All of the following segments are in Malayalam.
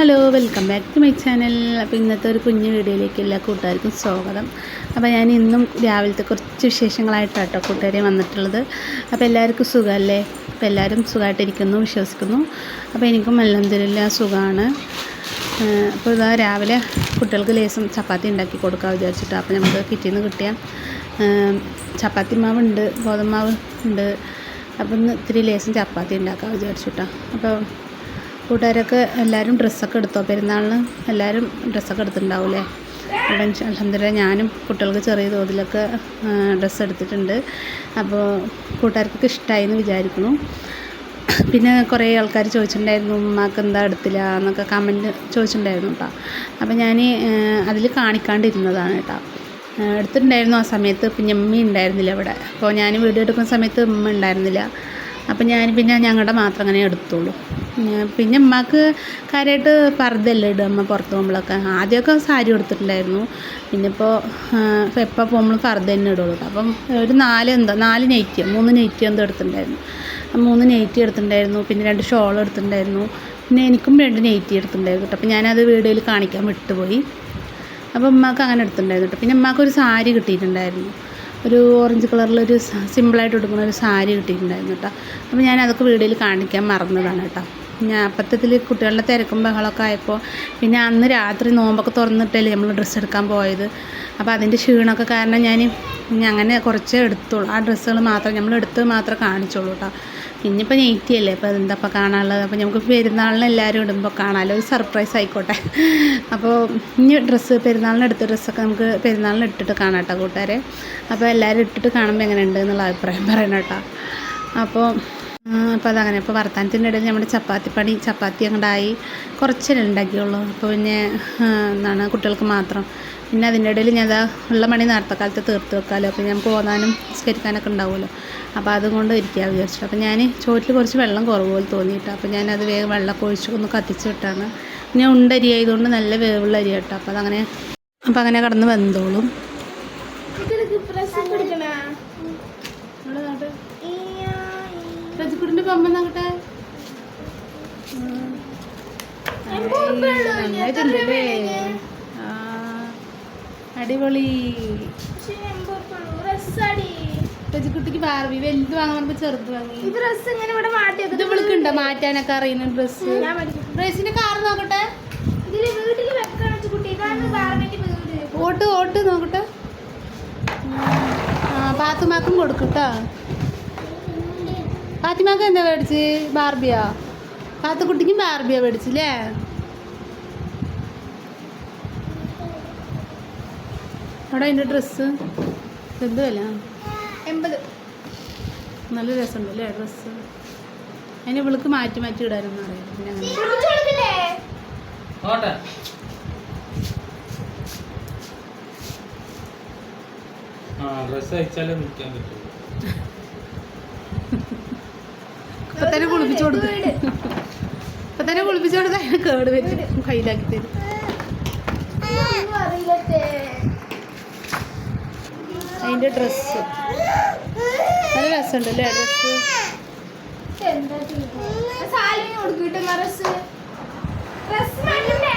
Hello welcome back to my channel അപ്പോൾ ഇന്നത്തെ ഒരു കുഞ്ഞു വീഡിയോയിലേക്ക് എല്ലാ കൂട്ടുകാർക്കും സ്വാഗതം. അപ്പോൾ ഞാൻ ഇന്നും രാവിലത്തെ കുറച്ച് വിശേഷങ്ങളായിട്ടാട്ടോ കൂട്ടുകാരെ വന്നിട്ടുള്ളത്. അപ്പോൾ എല്ലാവർക്കും സുഖമല്ലേ? അപ്പോൾ എല്ലാവരും സുഖമായിട്ടിരിക്കുന്നു വിശ്വസിക്കുന്നു. അപ്പോൾ എനിക്കും അലഹദില്ല സുഖമാണ്. അപ്പോൾ ഇതാ രാവിലെ കുട്ടികൾക്ക് ലേസം ചപ്പാത്തി ഉണ്ടാക്കി കൊടുക്കാൻ വിചാരിച്ചിട്ട്. അപ്പോൾ നമുക്ക് കിറ്റിൽ നിന്ന് കിട്ടിയ ചപ്പാത്തി ചപ്പാത്തി മാവുണ്ട് ഗോതമ്പ് മാവ് ഉണ്ട്. അപ്പം ഇന്ന് ഇത്തിരി ലേസം ചപ്പാത്തി ഉണ്ടാക്കാൻ വിചാരിച്ചിട്ടോ. അപ്പോൾ കൂട്ടുകാരൊക്കെ എല്ലാവരും ഡ്രസ്സൊക്കെ എടുത്തോ? പെരുന്നാളിന് എല്ലാവരും ഡ്രസ്സൊക്കെ എടുത്തിട്ടുണ്ടാവില്ലേ അപ്പം അലഹമില്ല ഞാനും കുട്ടികൾക്ക് ചെറിയ തോതിലൊക്കെ ഡ്രസ്സ് എടുത്തിട്ടുണ്ട്. അപ്പോൾ കൂട്ടുകാർക്കൊക്കെ ഇഷ്ടമായി എന്ന് വിചാരിക്കുന്നു. പിന്നെ കുറേ ആൾക്കാർ ചോദിച്ചിട്ടുണ്ടായിരുന്നു ഉമ്മാക്ക് എന്താ എടുത്തില്ല? എന്നൊക്കെ കമന്റ് ചോദിച്ചിട്ടുണ്ടായിരുന്നു കേട്ടോ അപ്പോൾ ഞാൻ അതിൽ കാണിക്കാണ്ടിരുന്നതാണ് കേട്ടോ എടുത്തിട്ടുണ്ടായിരുന്നു ആ സമയത്ത് പിന്നെ ഉമ്മ ഉണ്ടായിരുന്നില്ല ഇവിടെ. അപ്പോൾ ഞാൻ വീഡിയോ എടുക്കുന്ന സമയത്ത് ഉമ്മ ഉണ്ടായിരുന്നില്ല. അപ്പം ഞാൻ പിന്നെ ഞങ്ങളുടെ മാത്രം അങ്ങനെ എടുത്തോളൂ പിന്നെ ഉമ്മക്ക് കാര്യമായിട്ട് പർദ്ദയല്ലേ ഇടുക അമ്മ പുറത്ത് പോകുമ്പോഴൊക്കെ ആദ്യമൊക്കെ സാരി എടുത്തിട്ടുണ്ടായിരുന്നു പിന്നെ ഇപ്പോൾ എപ്പോൾ പോകുമ്പോൾ പർദ്ദ തന്നെ ഇടുള്ളൂ അപ്പം ഒരു നാല് എന്തോ നാല് നെറ്റി മൂന്ന് നെറ്റി എന്തോ എടുത്തിട്ടുണ്ടായിരുന്നു. മൂന്ന് നെറ്റി എടുത്തിട്ടുണ്ടായിരുന്നു പിന്നെ രണ്ട് ഷോൾ എടുത്തിട്ടുണ്ടായിരുന്നു. പിന്നെ എനിക്കും രണ്ട് നൈറ്റി എടുത്തിട്ടുണ്ടായിരുന്നു കേട്ടോ അപ്പം ഞാനത് വീഡിയോയിൽ കാണിക്കാൻ വിട്ടുപോയി. അപ്പോൾ ഉമ്മക്ക് അങ്ങനെ എടുത്തിട്ടുണ്ടായിരുന്നു കേട്ടോ പിന്നെ ഉമ്മാക്ക് ഒരു സാരി കിട്ടിയിട്ടുണ്ടായിരുന്നു. ഒരു ഓറഞ്ച് കളറിലൊരു സിമ്പിളായിട്ട് എടുക്കുന്ന ഒരു സാരി കിട്ടിയിട്ടുണ്ടായിരുന്നു കേട്ടോ അപ്പോൾ ഞാൻ അതൊക്കെ വീഡിയോയിൽ കാണിക്കാൻ മറന്നതാണ് കേട്ടോ ഞാൻ അപ്പത്തത്തിൽ കുട്ടികളുടെ തിരക്കും ബഹളമൊക്കെ ആയപ്പോൾ പിന്നെ അന്ന് രാത്രി നോമ്പൊക്കെ തുറന്നിട്ടല്ലേ നമ്മൾ ഡ്രസ്സ് എടുക്കാൻ പോയത്. അപ്പോൾ അതിന്റെ ക്ഷീണമൊക്കെ കാരണം ഞാൻ അങ്ങനെ കുറച്ചേ എടുത്തോളൂ ആ ഡ്രസ്സുകൾ മാത്രം നമ്മൾ എടുത്ത് മാത്രമേ കാണിച്ചോളൂ കേട്ടോ ഇനിയിപ്പോൾ നെയ്റ്റി അല്ലേ? അപ്പോൾ അതെന്താ അപ്പോൾ കാണാനുള്ളത്? അപ്പോൾ നമുക്ക് പെരുന്നാളിന് എല്ലാവരും ഇടുമ്പോൾ കാണാമല്ലോ ഒരു സർപ്രൈസ് ആയിക്കോട്ടെ. അപ്പോൾ ഇനി ഡ്രസ്സ് പെരുന്നാളിന് എടുത്ത ഡ്രസ്സൊക്കെ നമുക്ക് പെരുന്നാളിന് ഇട്ടിട്ട് കാണാം കേട്ടോ കൂട്ടുകാരെ. അപ്പോൾ എല്ലാവരും ഇട്ടിട്ട് കാണുമ്പോൾ എങ്ങനെയുണ്ട് എന്നുള്ള അഭിപ്രായം പറയണം കേട്ടോ അപ്പോൾ അപ്പോൾ അതങ്ങനെ. ഇപ്പോൾ വർത്തമാനത്തിന്റെ ഇടയിൽ നമ്മുടെ ചപ്പാത്തി പണി ചപ്പാത്തി അങ്ങോട്ടായി കുറച്ചല്ലേ ഉണ്ടാക്കിയുള്ളൂ. അപ്പോൾ പിന്നെ എന്താണ് കുട്ടികൾക്ക് മാത്രം. പിന്നെ അതിന്റെ ഇടയിൽ ഞാൻ അതാ ഉള്ള മണി നേരത്തെ കാലത്ത് തീർത്ത് വെക്കാമല്ലോ അപ്പോൾ നമുക്ക് ഓതാനും സ്കരിക്കാനൊക്കെ ഉണ്ടാവുമല്ലോ. അപ്പോൾ അതുകൊണ്ട് ഇരിക്കുക വിചാരിച്ചു. അപ്പോൾ ഞാൻ ചോറ്റിൽ കുറച്ച് വെള്ളം കുറവ് പോലെ തോന്നിയിട്ട് അപ്പോൾ ഞാനത് വേഗം വെള്ളമൊക്കെ ഒഴിച്ച് ഒന്ന് കത്തിച്ച് വിട്ടാണ്. പിന്നെ ഉണ്ടരി ആയതുകൊണ്ട് നല്ല വേവുള്ള അരി കേട്ടോ. അപ്പോൾ അതങ്ങനെ അപ്പോൾ അങ്ങനെ കടന്ന് വന്നോളും രജിക്കുട്ടിന്റെ പമ്പ നോക്കട്ടെ നന്നായിട്ടുണ്ടല്ലേ അടിപൊളി. കുട്ടിക്ക് ബാർബി വലുത് വാങ്ങാൻ ചെറുത് വാങ്ങി. ഡ്രസ് ഇങ്ങനെ ഇവിടെ ഇത് വിളിക്കുണ്ടോ മാറ്റാനൊക്കെ അറിയുന്ന ഡ്രസ് ഡ്രസ്സിന്റെ കാർ നോക്കട്ടെ? ഓട്ട് ഓട്ട് നോക്കട്ടെ. ആ പാത്തുമാക്കും കൊടുക്കട്ടോ. പാത്തിമാക്ക് എന്താ മേടിച്ച്? ബാർബിയാ പാത്തുക്കുട്ടിക്കും ബാർബിയാ മേടിച്ചില്ലേ അവിടെ അതിന്റെ ഡ്രസ്സ് എന്ത് വില? എൺപത്. നല്ല രസമുണ്ടല്ലേ ഡ്രസ്സ്? അതിന് ഇവൾക്ക് മാറ്റി മാറ്റി ഇടാനൊന്നും അറിയാം പിന്നെ അങ്ങനെ. അയച്ചാലേ നിൽക്കാൻ പറ്റുള്ളൂ ഇപ്പൊ തന്നെ കുളിപ്പിച്ചു കൊടുക്കും ഇപ്പൊ തന്നെ കുളിപ്പിച്ചു അതിന് കേട് വരും. കയ്യിലാക്കി തരും ഒന്നും അറിയില്ലട്ടെ അതിന്റെ ഡ്രസ്സ് നല്ല രസമുണ്ട് അല്ലേ ഡ്രസ്സ് എന്താ സാലിന് കൊടുക്കിട്ട് ഡ്രസ് ഡ്രസ് മാറ്റണ്ടേ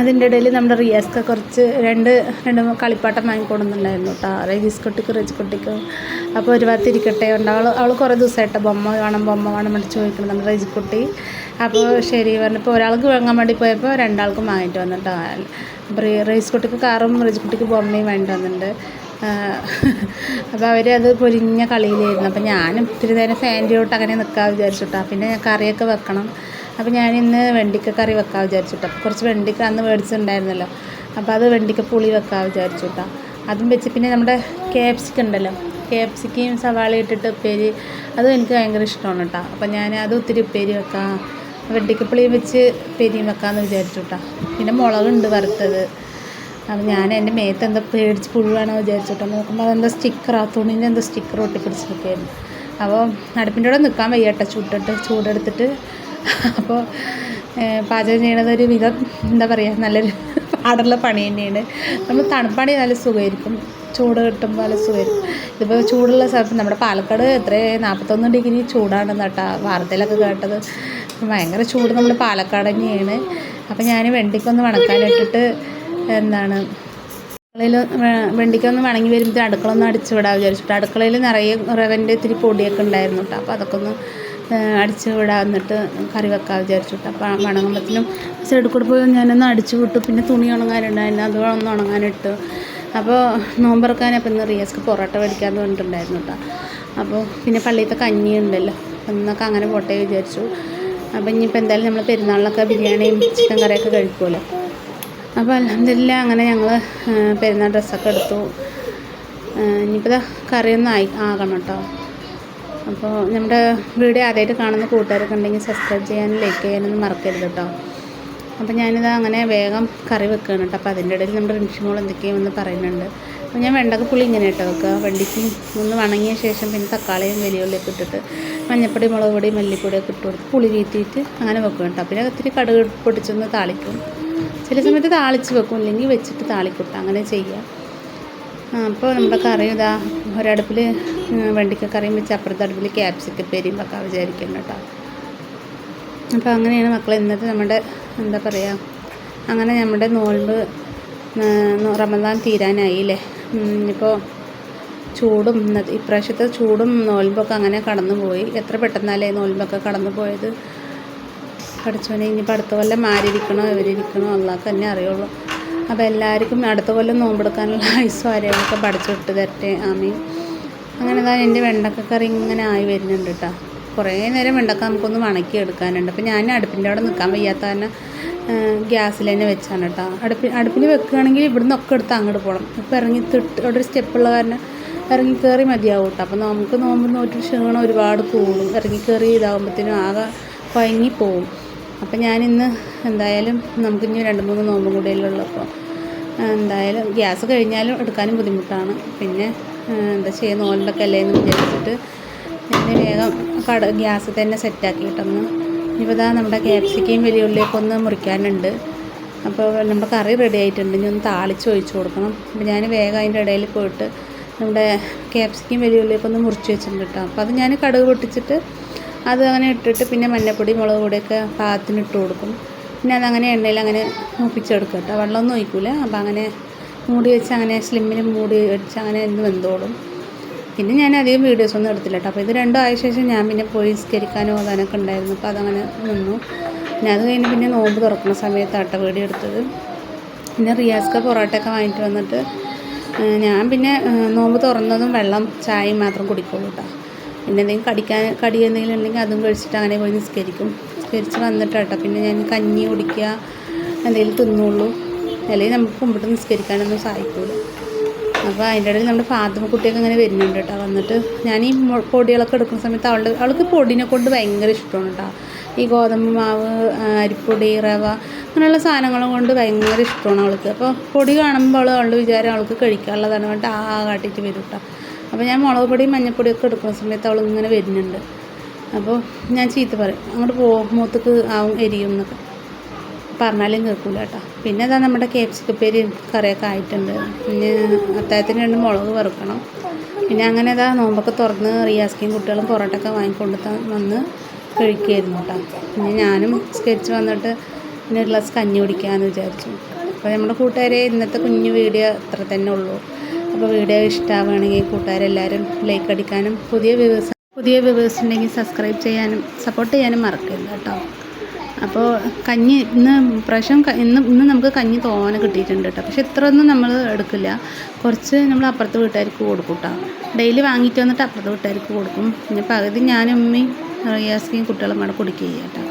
അതിന്റെ ഇടയിൽ നമ്മുടെ റിയാസ്ക്കെ കുറച്ച് രണ്ട് രണ്ട് കളിപ്പാട്ടം വാങ്ങിക്കൊടുന്നുണ്ടായിരുന്നു കേട്ടോ. റജീസ് കുട്ടിക്ക് റേജ് കുട്ടിക്ക് അപ്പോൾ ഒരു ഭാഗത്ത് ഇരിക്കട്ടെ ഉണ്ട് അവൾ അവൾ കുറേ ദിവസമായിട്ട് ബൊമ്മ വേണം ബൊമ്മ വേണം വേണ്ടി ചോദിക്കണം നമ്മുടെ റജിക്കുട്ടി അപ്പോൾ ശരി പറഞ്ഞപ്പോൾ ഒരാൾക്ക് വാങ്ങാൻ വേണ്ടി പോയപ്പോൾ രണ്ടാൾക്കും വാങ്ങിയിട്ട് വന്നിട്ടോ. അപ്പോൾ റൈസ് കുട്ടിക്ക് കാറും റജിക്കുട്ടിക്ക് ബൊമ്മയും വേണ്ടി വന്നിട്ടുണ്ട്. അപ്പോൾ അവരത് പൊരിഞ്ഞ കളിയിലായിരുന്നു. അപ്പോൾ ഞാനും ഇത്തിരി നേരം ഫാന്റെ തൊട്ട് അങ്ങനെ നിൽക്കാൻ വിചാരിച്ചിട്ടാണ് പിന്നെ കറിയൊക്കെ വെക്കണം. അപ്പോൾ ഞാൻ ഇന്ന് വെണ്ടിക്ക കറി വെക്കാൻ വിചാരിച്ചു കേട്ടോ കുറച്ച് വെണ്ടിക്ക അന്ന് മേടിച്ചിട്ടുണ്ടായിരുന്നല്ലോ. അപ്പോൾ അത് വെണ്ടിക്ക പുളി വെക്കാൻ വിചാരിച്ചു കേട്ടോ അതും വെച്ച് പിന്നെ നമ്മുടെ കേപ്സിക്ക ഉണ്ടല്ലോ. കേപ്സിക്കയും സവാള ഇട്ടിട്ട് ഉപ്പേരി. അതും എനിക്ക് ഭയങ്കര ഇഷ്ടമാണ് കേട്ടോ അപ്പോൾ ഞാൻ അത് ഒത്തിരി ഉപ്പേരി വെക്കാം. വെണ്ടിക്കപ്പുളിയും വെച്ച് ഉപ്പേരിയും വെക്കാമെന്ന് വിചാരിച്ചു കേട്ടോ പിന്നെ മുളകുണ്ട് വറുത്തത്. അപ്പം ഞാൻ എന്റെ മേത്ത് എന്താ പേടിച്ച് പുഴുവാണോ വിചാരിച്ചിട്ടോ. നോക്കുമ്പോൾ അതെന്താ സ്റ്റിക്കറാ തുണിന്റെ എന്തോ സ്റ്റിക്കർ ഒട്ടിപ്പിടിച്ച് നിൽക്കുകയായിരുന്നു അപ്പോൾ അടുപ്പിന്റെ കൂടെ നിൽക്കാൻ വയ്യട്ടോ. ചൂട്ടിട്ട് ചൂടെടുത്തിട്ട് അപ്പോൾ പാചകം ചെയ്യണത് ഒരു വിധം എന്താ പറയുക നല്ലൊരു പാടുള്ള പണി തന്നെയാണ്. നമ്മൾ തണുപ്പാണ് നല്ല സുഖമായിരിക്കും ചൂട് കിട്ടുമ്പോൾ നല്ല സുഖമായിരിക്കും ഇതിപ്പോൾ ചൂടുള്ള സ്ഥലത്ത് നമ്മുടെ പാലക്കാട് എത്ര നാൽപ്പത്തൊന്ന് ഡിഗ്രി ചൂടാണെന്ന് കേട്ടോ വാർത്തയിലൊക്കെ കേട്ടത്. ഭയങ്കര ചൂട് നമ്മുടെ പാലക്കാട് തന്നെയാണ്. അപ്പോൾ ഞാൻ വെണ്ടിക്കൊന്ന് വണക്കാനിട്ടിട്ട് എന്താണ് അടുക്കളയിൽ വെണ്ടിക്കൊന്ന് വണങ്ങി വരുമ്പോൾ അടുക്കള ഒന്ന് അടിച്ചു വിടാൻ വിചാരിച്ചിട്ട് അടുക്കളയിൽ നിറയെ റവന്റെ ഇത്തിരി പൊടിയൊക്കെ ഉണ്ടായിരുന്നു കേട്ടോ. അപ്പോൾ അതൊക്കെ ഒന്ന് അടിച്ച് വിടാം എന്നിട്ട് കറി വെക്കാൻ വിചാരിച്ചിട്ട്. അപ്പോൾ വണങ്ങുമ്പത്തിനും സൈഡിൽ കൂടെ പോയി ഞാനൊന്ന് അടിച്ചു വിട്ടു. പിന്നെ തുണി ഉണങ്ങാനുണ്ടായിരുന്നു അത് ഒന്ന് ഉണങ്ങാനിട്ടു. അപ്പോൾ നോമ്പറക്കാൻ അപ്പം ഇന്ന് റിയസ്ക്ക് പൊറോട്ട മേടിക്കാമെന്ന് പറഞ്ഞിട്ടുണ്ടായിരുന്നു കേട്ടോ അപ്പോൾ പിന്നെ പള്ളിയിലത്തെ കഞ്ഞി ഉണ്ടല്ലോ എന്നൊക്കെ അങ്ങനെ പോട്ടെ വിചാരിച്ചു. അപ്പോൾ ഇനിയിപ്പോൾ എന്തായാലും നമ്മൾ പെരുന്നാളിലൊക്കെ ബിരിയാണിയും ചിക്കൻ കറിയൊക്കെ കഴിക്കുമല്ലോ അപ്പോൾ അലഹമില്ല അങ്ങനെ ഞങ്ങൾ പെരുന്നാൾ ഡ്രസ്സൊക്കെ എടുത്തു. ഇനിയിപ്പോൾ കറിയൊന്നും ആയി ആകണം കേട്ടോ അപ്പോൾ നമ്മുടെ വീഡിയോ ആദ്യമായിട്ട് കാണുന്ന കൂട്ടുകാരൊക്കെ ഉണ്ടെങ്കിൽ സബ്സ്ക്രൈബ് ചെയ്യാനും ലൈക്ക് ചെയ്യാനൊന്നും മറക്കരുത് കേട്ടോ. അപ്പോൾ ഞാനിത് അങ്ങനെ വേഗം കറി വെക്കുകയാണ് കേട്ടോ. അപ്പോൾ അതിന്റെ ഇടയിൽ നമ്മുടെ റിൻഷിമോൾ എന്തൊക്കെയോ എന്ന് പറയുന്നുണ്ട്. അപ്പോൾ ഞാൻ വെണ്ടക്ക പുളി ഇങ്ങനെ കേട്ടോ വെക്കുക. വെണ്ടിക്ക് ഒന്ന് വണങ്ങിയ ശേഷം പിന്നെ തക്കാളിയും വലിയുള്ളിയൊക്കെ ഇട്ടിട്ട് മഞ്ഞപ്പൊടി മുളക് പൊടി മല്ലിപ്പൊടിയൊക്കെ ഇട്ട് കൊടുത്ത് പുളി വീറ്റിയിട്ട് അങ്ങനെ വെക്കുക കേട്ടോ. പിന്നെ ഒത്തിരി കടുക് പൊട്ടിച്ചൊന്ന് താളിക്കും. ചില സമയത്ത് താളിച്ച് വെക്കും. ഇല്ലെങ്കിൽ വെച്ചിട്ട് താളിക്കൂട്ടാം അങ്ങനെ ചെയ്യാം. അപ്പോൾ നമ്മുടെ കറി ഇതാ ഒരടുപ്പിൽ വെണ്ടിക്ക കറിയും വെച്ച് അപ്പുറത്തെ അടുപ്പിൽ ക്യാപ്സിക്ക പേരിയും വെക്കാൻ വിചാരിക്കുന്നു കേട്ടോ. അപ്പോൾ അങ്ങനെയാണ് മക്കളെ ഇന്നത്തെ നമ്മുടെ എന്താ പറയുക അങ്ങനെ നമ്മുടെ നോൽമ്പ് റമദാൻ തീരാനായില്ലേ? ഇപ്പോൾ ചൂടും ഇന്നത്തെ ഇപ്രാവശ്യത്തെ ചൂടും നോൽമ്പൊക്കെ അങ്ങനെ കടന്നുപോയി. എത്ര പെട്ടെന്നല്ലേ നോൽമ്പൊക്കെ കടന്നു പോയത് പഠിച്ചോനെ ഇനിയിപ്പോൾ അടുത്ത കൊല്ലം ആരിയ്ക്കണോ ഇവരിയ്ക്കണോ അള്ളാഹ് തന്നെ അറിയുള്ളൂ. അപ്പോൾ എല്ലാവർക്കും അടുത്ത കൊല്ലം നോമ്പെടുക്കാനുള്ള ആയുസ്സും ആരോഗ്യമൊക്കെ പഠിച്ചു വിട്ട് തരട്ടെ ആമീൻ. അങ്ങനെ ഇതാ എന്റെ വെണ്ടക്ക കറി ഇങ്ങനെ ആയി വരുന്നുണ്ട് കേട്ടോ. കുറേ നേരം വെണ്ടക്ക നമുക്കൊന്ന് വണക്കി എടുക്കാനുണ്ട്. അപ്പോൾ ഞാൻ അടുപ്പിന്റെ അവിടെ നിൽക്കാൻ വയ്യാത്ത കാരണം ഗ്യാസിൽ തന്നെ വെച്ചാണ് കേട്ടോ. അടുപ്പ് അടുപ്പിൽ വെക്കുകയാണെങ്കിൽ ഇവിടുന്ന് ഒക്കെ എടുത്ത് അങ്ങോട്ട് പോകണം. ഇപ്പോൾ ഇറങ്ങി തിട്ട് അവിടെ ഒരു സ്റ്റെപ്പുള്ള കാരണം ഇറങ്ങി കയറി മതിയാവും കേട്ടോ. അപ്പോൾ നമുക്ക് നോമ്പ് നോറ്റ് ക്ഷീണം ഒരുപാട് കൂടും. ഇറങ്ങി കയറി ഇതാകുമ്പോഴത്തേനും ആകെ കുഴങ്ങി പോവും അപ്പം ഞാനിന്ന് എന്തായാലും നമുക്കിനി രണ്ട് മൂന്ന് നോമ്പും കൂടിയല്ലേ അപ്പോൾ എന്തായാലും ഗ്യാസ് കഴിഞ്ഞാലും എടുക്കാനും ബുദ്ധിമുട്ടാണ്. പിന്നെ എന്താ ചെയ്യുക നോലിലൊക്കെ അല്ലേ എന്ന് വിചാരിച്ചിട്ട് ഞാൻ വേഗം കട ഗ്യാസ് തന്നെ സെറ്റാക്കിയിട്ടൊന്ന് ഇപ്പോൾ ഇതാ നമ്മുടെ ക്യാപ്സിക്കയും വലിയ ഉള്ളിയൊക്കെ ഒന്ന് മുറിക്കാനുണ്ട്. അപ്പോൾ നമ്മുടെ കറി റെഡി ആയിട്ടുണ്ട്. ഇനി ഒന്ന് താളിച്ച് ഒഴിച്ചു കൊടുക്കണം. അപ്പോൾ ഞാൻ വേഗം അതിന്റെ ഇടയിൽ പോയിട്ട് നമ്മുടെ ക്യാപ്സിക്കയും വലിയ ഉള്ളിയൊക്കെ ഒന്ന് മുറിച്ച് വെച്ചിട്ടുണ്ട് കേട്ടോ. അപ്പോൾ അത് ഞാൻ കടുക് പൊട്ടിച്ചിട്ട് അത് അങ്ങനെ ഇട്ടിട്ട് പിന്നെ മഞ്ഞപ്പൊടി മുളക് പൊടിയൊക്കെ പാകത്തിന് ഇട്ട് കൊടുക്കും. പിന്നെ അതങ്ങനെ എണ്ണയിൽ അങ്ങനെ മൂപ്പിച്ചെടുക്കുക കേട്ടോ. വെള്ളമൊന്നും ഒഴിക്കില്ല അപ്പം അങ്ങനെ മൂടി വെച്ച് അങ്ങനെ സ്ലിമ്മിൽ മൂടി വെച്ച് അങ്ങനെ ഇന്ന് വെന്തോളും. പിന്നെ ഞാൻ അധികം വീഡിയോസ് ഒന്നും എടുത്തില്ല കേട്ടോ. അപ്പോൾ ഇത് രണ്ടും ആയ ശേഷം ഞാൻ പിന്നെ പോയി സ്കരിക്കാനോ ഓതാനൊക്കെ ഉണ്ടായിരുന്നു. അപ്പോൾ അതങ്ങനെ നിന്നു. പിന്നെ അത് കഴിഞ്ഞ് പിന്നെ നോമ്പ് തുറക്കുന്ന സമയത്താട്ടോ വീടി എടുത്തത്. പിന്നെ റിയാസ്ക പൊറോട്ടയൊക്കെ വാങ്ങിയിട്ട് വന്നിട്ട് ഞാൻ പിന്നെ നോമ്പ് തുറന്നതും വെള്ളം ചായയും മാത്രം കുടിക്കുള്ളൂ കേട്ടോ. പിന്നെ എന്തെങ്കിലും കടിക്കാൻ കടി എന്തെങ്കിലും ഉണ്ടെങ്കിൽ അതും കഴിച്ചിട്ട് അങ്ങനെ പോയി നിസ്കരിക്കും. നിസ്കരിച്ച് വന്നിട്ട് കേട്ടോ പിന്നെ ഞാൻ കഞ്ഞി കുടിക്കുക എന്തെങ്കിലും തിന്നുള്ളൂ. അല്ലെങ്കിൽ നമുക്ക് കുമ്പിട്ട് നിസ്കരിക്കാനൊന്നും സഹായിക്കൂല. അപ്പോൾ അതിന്റെ ഇടയിൽ നമ്മുടെ ഫാത്തിമ കുട്ടിയൊക്കെ ഇങ്ങനെ വരുന്നുണ്ട് കേട്ടോ. വന്നിട്ട് ഞാൻ ഈ പൊടികളൊക്കെ എടുക്കുന്ന സമയത്ത് അവളുടെ അവൾക്ക് പൊടിനെ കൊണ്ട് ഭയങ്കര ഇഷ്ടമാണ് കേട്ടോ. ഈ ഗോതമ്പ് മാവ് അരിപ്പൊടി റവ അങ്ങനെയുള്ള സാധനങ്ങളും കൊണ്ട് ഭയങ്കര ഇഷ്ടമാണ് അവൾക്ക്. അപ്പോൾ പൊടി കാണുമ്പോൾ അവളുടെ വിചാരം അവൾക്ക് കഴിക്കാനുള്ളതാണ്. പറഞ്ഞിട്ട് ആ കാട്ടിയിട്ട് വരും കേട്ടോ. അപ്പോൾ ഞാൻ മുളക് പൊടിയും മഞ്ഞൾപ്പൊടിയൊക്കെ എടുക്കുന്ന സമയത്ത് അവൾ ഇങ്ങനെ വരുന്നുണ്ട്. അപ്പോൾ ഞാൻ ചീത്ത പറയും. അങ്ങോട്ട് പോ മൂത്തക്ക് ആവും എരിയും എന്നൊക്കെ. പറഞ്ഞാലും കേൾക്കില്ല കേട്ടോ. പിന്നെ അതാ നമ്മുടെ കേപ്സിക്കപ്പേരി കറിയൊക്കെ ആയിട്ടുണ്ട്. പിന്നെ അത്താഴത്തിന് രണ്ട് മുളക് വറുക്കണം. പിന്നെ അങ്ങനെ അതാ നോമ്പൊക്കെ തുറന്ന് റിയാസ്കിയും കുട്ടികളും പൊറോട്ടൊക്കെ വാങ്ങിക്കൊണ്ട് വന്ന് കഴിക്കുമായിരുന്നു കേട്ടോ. പിന്നെ ഞാനും സ്കെച്ച് വന്നിട്ട് പിന്നെ ഒരു ഗ്ലാസ് കഞ്ഞി കുടിക്കാമെന്ന് വിചാരിച്ചു. അപ്പോൾ നമ്മുടെ കൂട്ടുകാരെ ഇന്നത്തെ കുഞ്ഞു വീഡിയോ അത്ര തന്നെ ഉള്ളൂ. അപ്പോൾ വീഡിയോ ഇഷ്ടമാവുകയാണെങ്കിൽ കൂട്ടുകാരെല്ലാവരും ലൈക്ക് അടിക്കാനും പുതിയ വ്യൂവേഴ്സ് പുതിയ വ്യൂവേഴ്സ് ഉണ്ടെങ്കിൽ സബ്സ്ക്രൈബ് ചെയ്യാനും സപ്പോർട്ട് ചെയ്യാനും മറക്കരുത് കേട്ടോ. അപ്പോൾ കഞ്ഞി ഇന്ന് പ്രാവശ്യം ഇന്ന് ഇന്ന് നമുക്ക് കഞ്ഞി തോനെ കിട്ടിയിട്ടുണ്ട് കേട്ടോ. പക്ഷെ ഇത്രയൊന്നും നമ്മൾ എടുക്കില്ല. കുറച്ച് നമ്മൾ അപ്പുറത്ത് വീട്ടുകാർക്ക് കൊടുക്കും കേട്ടോ. ഡെയിലി വാങ്ങിയിട്ട് വന്നിട്ട് അപ്പുറത്ത് വീട്ടുകാർക്ക് കൊടുക്കും. പിന്നെ പകുതി ഞാനും ഉമ്മയും റിയാസ്കിയും കുട്ടികളും കൂടെ കുടിക്കുക കേട്ടോ.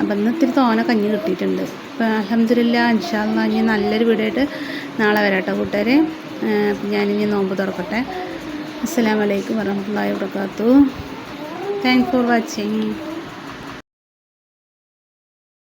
അപ്പം ഇന്ന് ഇത്തിരി തോനെ കഞ്ഞി കിട്ടിയിട്ടുണ്ട്. അപ്പോൾ അലഹമില്ല ഇൻഷാല്ല ഇനി നല്ലൊരു വീടായിട്ട് നാളെ വരാം കേട്ടോ കൂട്ടുകാരെ. ഞാനിനി നോമ്പ് തുറക്കട്ടെ. അസ്സലാമലൈക്കും വരഹമുല്ലാ വാത്തു താങ്ക് ഫോർ വാച്ചിങ്